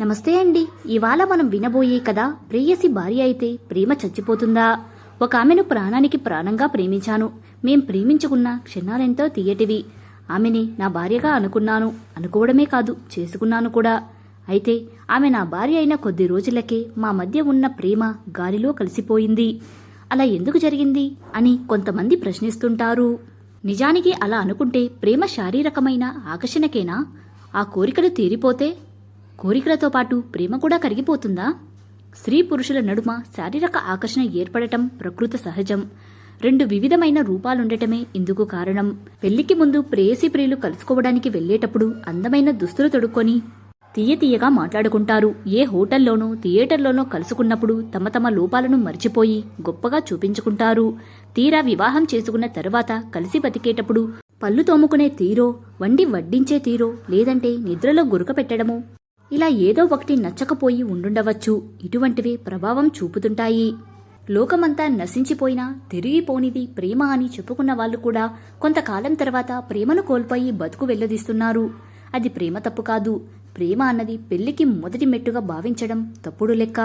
నమస్తే అండి. ఇవాళ మనం వినబోయే కదా ప్రేయసి భార్య అయితే ప్రేమ చచ్చిపోతుందా? ఒక ఆమెను ప్రాణానికి ప్రాణంగా ప్రేమించాను. మేం ప్రేమించుకున్న క్షణాలెంతో తీయటివి. ఆమెని నా భార్యగా అనుకున్నాను. అనుకోవడమే కాదు చేసుకున్నాను కూడా. అయితే ఆమె నా భార్య అయిన కొద్ది రోజులకే మా మధ్య ఉన్న ప్రేమ గాలిలో కలిసిపోయింది. అలా ఎందుకు జరిగింది? అని కొంతమంది ప్రశ్నిస్తుంటారు. నిజానికి అలా అనుకుంటే ప్రేమ శారీరకమైన ఆకర్షణకేనా? ఆ కోరికలు తీరిపోతే కోరికలతో పాటు ప్రేమ కూడా కరిగిపోతుందా? స్త్రీ పురుషుల నడుమ శారీరక ఆకర్షణ ఏర్పడటం ప్రకృతి సహజం. రెండు వివిధమైన రూపాలుండటమే ఇందుకు కారణం. పెళ్ళికి ముందు ప్రేయసి ప్రియులు కలుసుకోవడానికి వెళ్ళేటప్పుడు అందమైన దుస్తులు తొడుక్కొని తీయ తీయగా మాట్లాడుకుంటారు. ఏ హోటల్లోనో థియేటర్లోనో కలుసుకున్నప్పుడు తమ తమ లోపాలను మర్చిపోయి గొప్పగా చూపించుకుంటారు. తీరా వివాహం చేసుకున్న తర్వాత కలిసి బతికేటప్పుడు పళ్ళు తోముకునే తీరో వండి వడ్డించే తీరో లేదంటే నిద్రలో గురక పెట్టడమో ఇలా ఏదో ఒకటి నచ్చకపోయి ఉండుండవచ్చు. ఇటువంటివే ప్రభావం చూపుతుంటాయి. లోకమంతా నశించిపోయినా తిరిగిపోనిది ప్రేమ అని చెప్పుకున్న వాళ్ళు కూడా కొంతకాలం తర్వాత ప్రేమను కోల్పోయి బతుకు వెల్లదీస్తున్నారు. అది ప్రేమ తప్పు కాదు. ప్రేమ అన్నది పెళ్ళికి మొదటి మెట్టుగా భావించడం తప్పుడు లెక్క.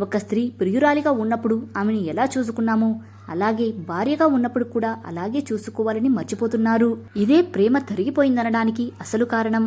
ఒక స్త్రీ ప్రియురాలిగా ఉన్నప్పుడు ఆమెను ఎలా చూసుకున్నామో అలాగే భార్యగా ఉన్నప్పుడు కూడా అలాగే చూసుకోవాలని మర్చిపోతున్నారు. ఇదే ప్రేమ తరిగిపోయిందనడానికి అసలు కారణం.